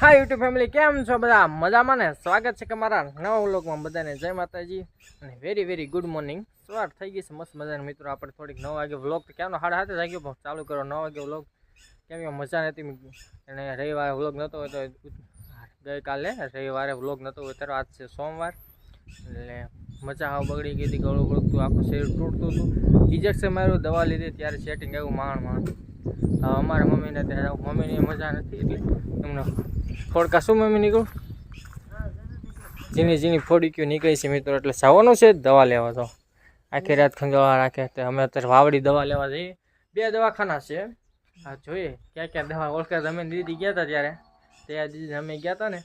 હા YouTube family કેમ છો બધા? મજામાં ને? સ્વાગત છે કે મારા નવા વ્લોગમાં બધાને. જય માતાજી અને વેરી વેરી ગુડ મોર્નિંગ સવાર થઈ ગઈ છે, મસ્ત મજાના. મિત્રો, આપણે થોડીક નવ વાગે વ્લોગ તો ક્યાંનો સાડા હાથે જાગ્યો પણ ચાલુ કરો. નવ વાગે વ્લોગ. કેમ એમ મજા નથી અને રવિવારે વ્લોગ નહોતો હોય તો ગઈકાલે રવિવારે વ્લોગ નહોતો હોય ત્યારે આજ છે સોમવાર. એટલે મજા હાવ બગડી ગઈ હતી, ગળું ગળતું આખું શરીર તૂટતું હતું. ઇજેક્શન માર્યું દવા લીધી, ત્યારે સેટિંગ આવ્યું માણ માણ અમારા મમ્મીને ત્યારે મમ્મીની મજા નથી એટલે. એમને ફોડકા શું, મમ્મી, નીકળું? ઝીણી ઝીણી ફોડીક્યું નીકળી છે મિત્રો. એટલે જવાનું છે દવા લેવા તો. આખી રાત ખંજવાળા રાખે તો અમે અત્યારે વાવડી દવા લેવા જઈએ. બે દવાખાના છે. હા જોઈએ, ક્યાં ક્યાં દવા ઓળખે અમે દીદી ગયા હતા ત્યારે. ત્યાં દીદી અમે ગયા હતા ને.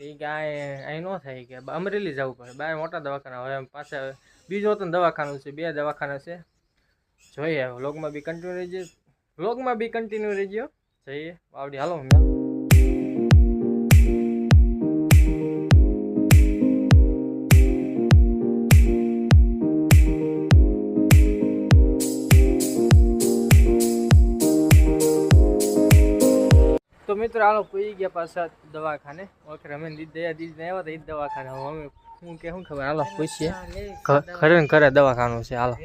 એ કે અહીં ન થાય કે અમરેલી જવું પડે. બાર મોટા દવાખાના હવે પાછા બીજો તો દવાખાનું છે, બે દવાખાના છે. જોઈએ વ્લોગમાં બી કન્ટિન્યુ રહેજો. વ્લોગમાં બી કન્ટિન્યુ રહેજો જઈએ, વાવડી, હાલો મેં મિત્રો હાલો પૂરી ગયા પાછા દવાખાને. ઓકે અમે દયા દીદી આવ્યા હતા એ દવાખાને. અમે શું કે શું ખબર? હાલો પૂછીએ. ખરે ઘરે દવાખાનું છે હાલો.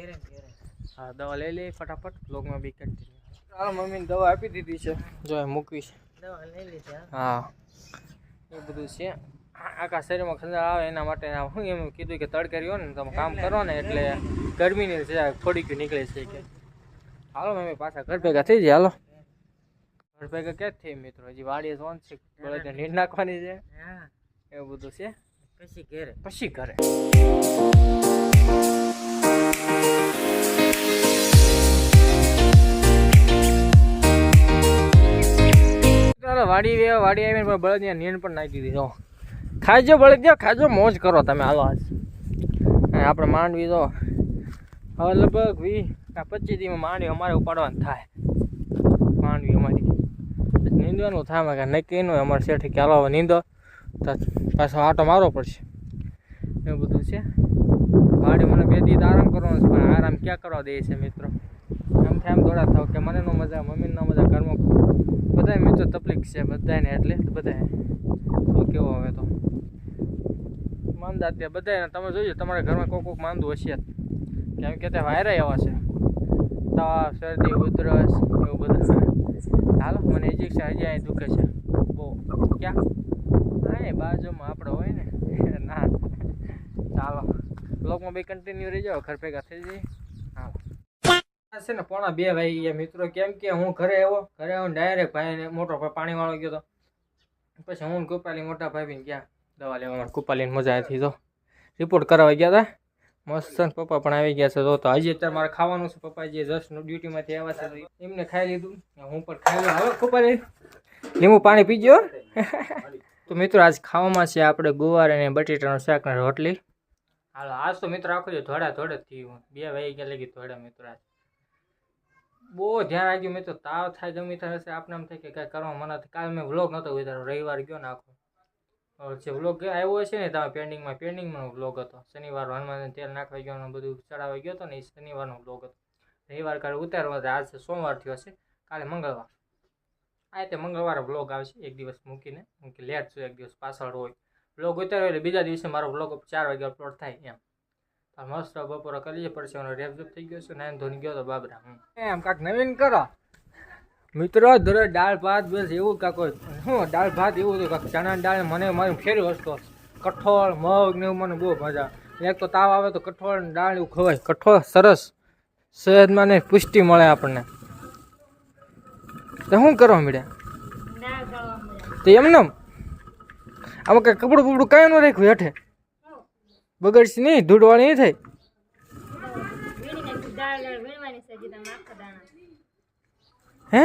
હા દવા લઈ લઈ ફટાફટ બ્લોગમાં બી કન્ટિન્યુ હાલો મમ્મીને દવા આપી દીધી છે. જો એ મૂકવી છે. હા. એ બધું છે. આખા શરીરમાં ખંજાળ આવે એના માટે હું એમ કીધું કે તડકે રહ્યો ને તમે કામ કરો ને એટલે ગરમીની છે થોડીક નીકળે છે કે. હાલો મમ્મી પાછા ઘર ભેગા થઈ જાય હાલો. ઘર ભેગા ક્યાં થઈ મિત્રો? હજી વાડીએ સોન છે. બળદને નીર નાખવાની છે. એવું બધું છે? પછી ઘરે. પછી ઘરે. વાડી વાડી આવીને પણ બળદની નીંદ પણ નાખી દીધો. ખાજો બળદિયા ખાજો મોજ કરો તમે. હાલો આજ. અને આપણે માંડવી તો હવે લગભગ વી પચીસ દીમાં માંડવી અમારે ઉપાડવાનું થાય. નીંદવાનું થાય કે નક્કી ન હોય. અમારે શેઠે કે હાલો નીંદો. તો પાછો આટો મારવો પડશે. એવું બધું છે. વાડી મને બે દીધ આરામ કરવાનો છે, પણ આરામ ક્યાં કરવા દે છે મિત્રો? એમ થાય એમ દોડા થાવ કે મને ન મજા મમ્મી ન મજા ઘરમાં બધાય મિત્રો તકલીફ છે બધાને એટલે બધાય. શું કેવો હવે તો? માંદા ત્યાં બધા તમે જોજો, તમારા ઘરમાં કોક કોક માંદું હશે. કેમ કે તે વાયરા એવા છે. તાવ, શરદી, ઉધરસ, એવું બધું. હાલો, મને ઇન્જેક્શન હજી અહીં દુખે છે. બહુ ક્યાં? હા, એ બાજુમાં આપણે હોય ને. ના. ચાલો બ્લોગમાં બી કન્ટિન્યુ રહી જાઓ ઘર ભેગા થઈ જઈએ. હા છે ને પોણા બે ભાઈ ગયા મિત્રો, કેમ કે હું ઘરે આવ્યો, ઘરે આવીને ડાયરેક્ટ ભાઈને મોટો ભાઈ પાણીવાળો ગયો તો. પછી હું કૃપાલી મોટા ભાઈ ગયા. દવા લેવા માટે કૃપાલીને મજા આવી તો રિપોર્ટ કરાવવા ગયા હતા મસ્ત ને પપ્પા પણ આવી ગયા છે. તો તો હજી અત્યારે મારે ખાવાનું છે પપ્પા જે જસ્ટ ડ્યુટીમાંથી આવ્યા છે એમને ખાઈ લીધું. હું પણ ખાઈ લઉં. હવે કૃપાલી લીંબુ પાણી પીજો. તો મિત્રો આજ ખાવામાં છે આપણે ગુવાર અને બટેટાનું શાક અને રોટલી. હાલો, આજ તો મિત્રો આખો દિવસ ધોડા ધોડે જ થયું બે વાગી ગયા લગી ધોડા મિત્રો આજ. બહુ ધ્યાન રાખ્યું મિત્રો. તાવ થાય, ગમે ત્યારે આપણે એમ થાય કે કાંઈ કરવા મને કાલે મેં વ્લોગ નહોતો ઉતાર્યો રવિવાર ગયો ને આખો. હવે જે વ્લોગ આવ્યો છે ને તમે પેન્ડિંગમાં પેન્ડિંગમાં વ્લોગ હતો. શનિવાર હનુમાન તેલ નાખવા ગયો બધું ચડાવવા ગયો હતો ને, એ શનિવારનો વ્લોગ હતો. રવિવાર કાલે ઉતારવા હતો આજ સોમવાર થયો હશે. કાલે મંગળવાર. આ રીતે મંગળવારે વ્લોગ આવશે એક દિવસ મૂકીને, મૂકી લેટ છું એક દિવસ પાછળ હોય. વ્લોગ ઉતાર્યો એટલે બીજા દિવસે મારો વ્લોગ ચાર વાગે અપલોડ થાય એમ. મસ્ત બપોરે કરી પછી એનો રેપ થઈ ગયો છે. નાયન ધોની ગયો તો બાબરા. એમ કાંક નવીન કરો. મિત્રો દરરોજ દાળ ભાત બસ એવું કાંક. શું દાળ ભાત એવું હતું કાંક ચણાની દાળ મને મારું ફેરી વસ્તુ કઠોળ મગ ને એવું મને બહુ મજા એક તો તાવ આવે તો કઠોળ દાળ એવું ખવાય. કઠોળ સરસ. સહેજમાં ને પુષ્ટિ મળે આપણને. તો શું કરવા મળ્યા તો એમને એમ? આમાં કઈ કપડું બપડું કાંઈ ન રાખ્યું હેઠે. બગડશે નહીં ધૂળવાળી નહીં થાય હે?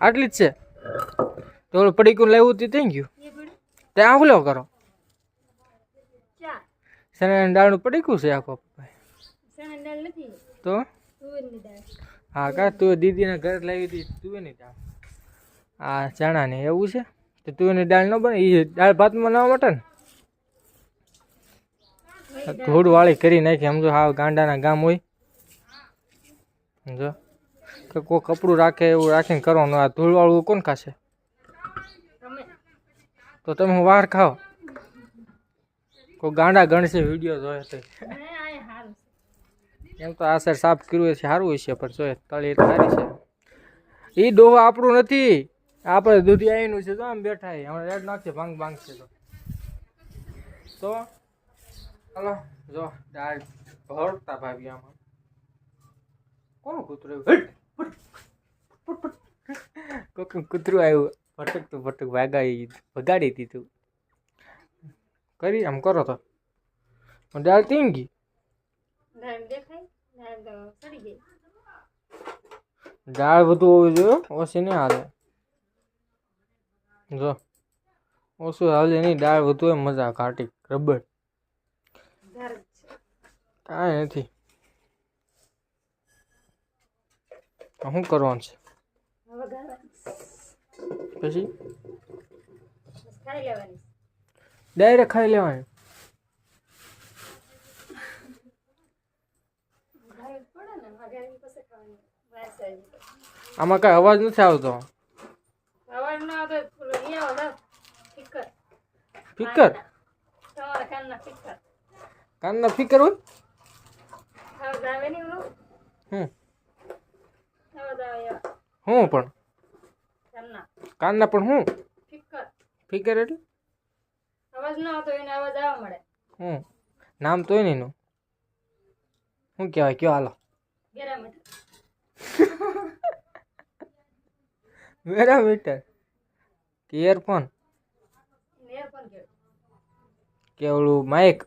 આટલી જ છે. તો ઓલું પડીકું લેવું તે થઈ ગયું? ત્યાં તે લેવો કરો. શેના દાળનું પડીકું છે આખો? પપ્પા તો? હા કા તું દીદીને ઘરે લાવી હતી તુવેરની દાળ. આ ચણાની એવું છે? તો તુવેરની દાળ ન બને એ દાળ ભાતમાં ના મટે ને ધૂળ વાળી કરી નાખી. સમજો હા ગાંડાના ગામ હોય. સમજો કે કોઈ કપડું રાખે એવું રાખીને કરવાનું. આ ધૂળવાળું કોણ ખાશે? તો તમે હું વાર ખાઓ. કોઈ ગાંડા ગણશે વીડિયો જોયે તો. છે એમ તો આ સર સાફ કર્યું હશે સારું હશે પણ જોઈએ તળી સારી છે. એ ડોહો આપણું નથી. આપણે દૂધી આવીનું છે તો આમ બેઠા છે. હમણાં રેડ નાખશે ભાંગ ભાંગ છે તો હાલો જો દાળ ભરતા ભાભી આમાં કોનું કૂતરું આવ્યું? હટ! ફટ! ફટ! ફટ! કોકનું કૂતરું આવ્યું ભટકતું ભટક વાગાડી ભગાડી દીધું કરી આમ કરો તો દાળ તીન ગઈ દાળ દેખાય દાળ તો સડી ગઈ દાળ વધુ હોવી જોઈએ ઓછી નહીં હાલે જો ઓછું હાલે નહીં દાળ વધુ હોય મજા ઘાટી રબર ધાર જ છે કાંઈ નથી. શું કરવાનું છે? પછી? ડાયરેક્ટ ખાઈ લેવાની. આમાં કાંઈ અવાજ નથી આવતો. અવાજ ના આવતો. ફિકર. કાનના ફિકર. કાનના ફિકર હોય? એવા. હું પણ? કાનના. પણ હું? ફિકર એટલે? અવાજ ના આવતો એને અવાજ આવવા મળે. હું? નામ તોય નહીં એનું. શું કહેવાય કયો હાલો. મેરા મીટર કે એરફોન કહેવાય. માઇક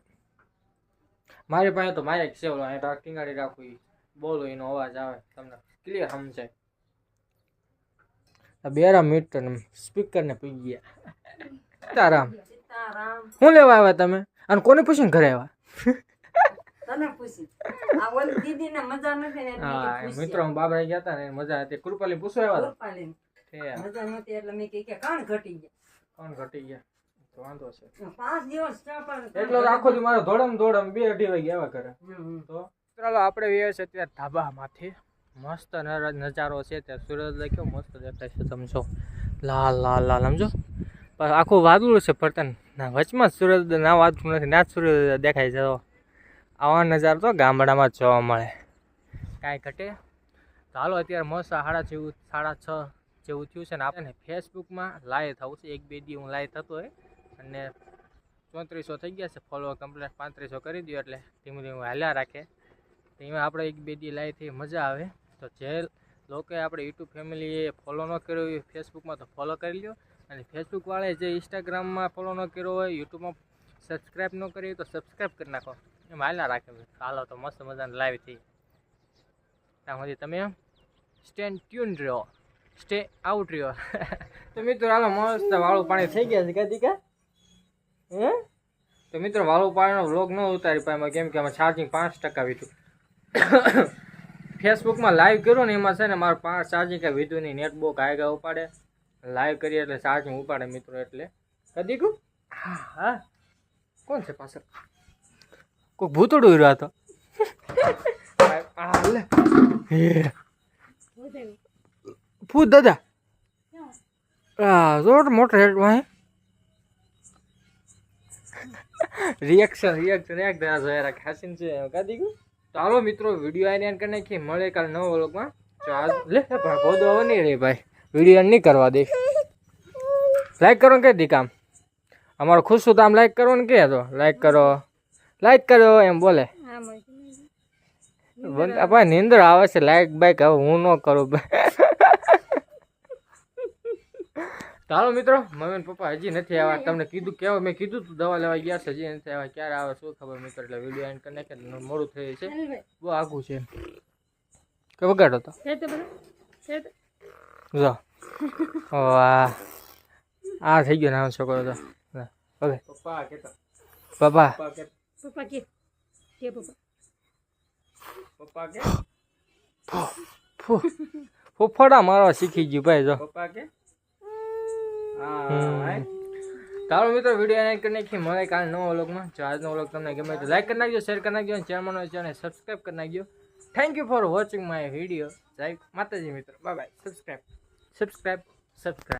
મારી પાસે તો માઇક છે ઓલો અહીં ટીંગાડી રાખું બોલો એનો અવાજ આવે તમને ક્લિયર સમજાય. બેરા મીટર સ્પીકર ને પી ગયા. સીતારામ. શું લેવા આવ્યા તમે? અને કોને પૂછીને ઘરે આવ્યા? મિત્રો બાબરા ગયા હતા ને મજા હતી. કૃપાલી પૂછવા આવ્યા હતા મજા નતી એટલે મેં કે કાન ઘટી ગયા? કોણ ઘટી ગયા? તો વાંધો છે. પાંચ દિવસ ચા પાણી કાન એટલો આખો દી મારો ધોડમ ધોડમ બે અઢી વાગે આવ્યા કરે. તો? ચાલો આપણે વ્યાસ છે અત્યારે ધાબામાંથી. મસ્ત નર- નજારો છે ત્યાં. સૂરજ લખ્યો મસ્ત દેખાય છે તમે જો. લાલ લાલ લાલ સમજો. પણ આખું વાદળું છે ફરતન. ના વચમાં સુરત સૂરજ ના વાદળું નથી ના જ સૂરજ દેખાય છે આવા નજારો તો ગામડામાં જ જોવા મળે. કાંઈ ઘટે? તો હાલો અત્યારે મસ્ત સાડા જેવું સાડા છ જેવું થયું છે ને આપણે ફેસબુકમાં લાઈવ થવું છે. એક બે દી હું લાઈવ થતો હોય. અને ચોત્રીસો થઈ ગયા છે. ફોલો કમ્પ્લેટ પાંત્રીસો કરી દો એટલે ધીમે ધીમે હાલ્યા રાખે. તો એમાં આપણે એક બે દી લાઈવથી મજા આવે. તો જે લોકોએ આપણે યુટ્યુબ ફેમિલીએ ફોલો ન કર્યો હોય ફેસબુકમાં તો ફોલો કરી લ્યો. અને ફેસબુકવાળાએ જે ઇન્સ્ટાગ્રામમાં ફોલો ન કર્યો હોય, યુટ્યુબમાં સબસ્ક્રાઈબ ન કરી તો સબસ્ક્રાઈબ કરી નાખો. એમ હાલ્યા રાખે. હાલો તો મસ્ત મજાની લાઈવ થઈ ત્યાં તમે સ્ટેન્ડ ટ્યુન રહ્યો. સ્ટે આઉટ રહ્યો. તો મિત્રો, હાલો, મસ્ત વાળું પાણી થઈ ગયા છે. કદી કા હે? તો મિત્રો વાલુ પાણીનો વ્લોગ ન ઉતારી પાય કેમ કે આમાં ચાર્જિંગ પાંચ ટકા વીધું. ફેસબુકમાં લાઈવ કર્યું ને એમાં છે ને મારું પાંચ ચાર્જિંગ કાંઈ વીધું નહીં નેટ ગા ઉપાડે. લાઈવ કરીએ એટલે ચાર્જિંગ ઉપાડે મિત્રો એટલે. કદી કું હા હા. કોણ છે પાછળ? કોઈ ભૂતડું રહ્યો હતો ફૂદ ભૂત દાદા. આ જોર મોટર હેડ વાહે. રિએક્શન રિએક્શન એક દરા જોયા રાખ. હસીન છે. કાદી ગયું ચાલો મિત્રો વીડિયો આઈને એન કરી નાખીએ. મળે કાલ નવો વ્લોગમાં. તો આજ લે ભાઈ ભોદો હવે નહીં રે ભાઈ. વીડિયો એન નહીં કરવા દે. લાઈક કરો ને કહી દી કામ. અમારો ખુશ છું તો આમ લાઈક કરો ને કહે તો. લાઈક કરો. લાઈક કરો એમ બોલે. ભાઈ નીંદર આવે છે. લાઈક બાઈક હવે હું ન કરું. તો હાલો મિત્રો મમ્મી પપ્પા હજી નથી આવ્યા. તમને કીધું કેવા મેં કીધું તું દવા લેવા ગયા છે હજી નથી આવ્યા. ક્યારે આવે શું ખબર મિત્રો? એટલે વીડિયો એન્ડ કરી નાખે મોડું થઈ છે. બહુ આઘું છે કે વગાડો તો? છે તો બધું? છે તો? જો. વાહ. આ થઈ ગયો નાનો છોકરો તો. ઓકે પપ્પા કેતા પપ્પા. પપ્પા કે કે? પપ્પા? પપ્પા કે? ફૂફડા મારવા શીખી ગયું ભાઈ જો. પપ્પા કે? તારો મિત્રો વીડિયો એન્ડ કરી નાખી મળે કાલે નવો વ્લોગમાં. જો આજનો વ્લોગ તમને ગમે તો લાઈક કરી નાખજો શેર કરી નાખજો અને ચેનલ છે અને સબસ્ક્રાઈબ કરી નાખજો. Thank you for watching my video જય માતાજી મિત્રો. Bye bye subscribe subscribe subscribe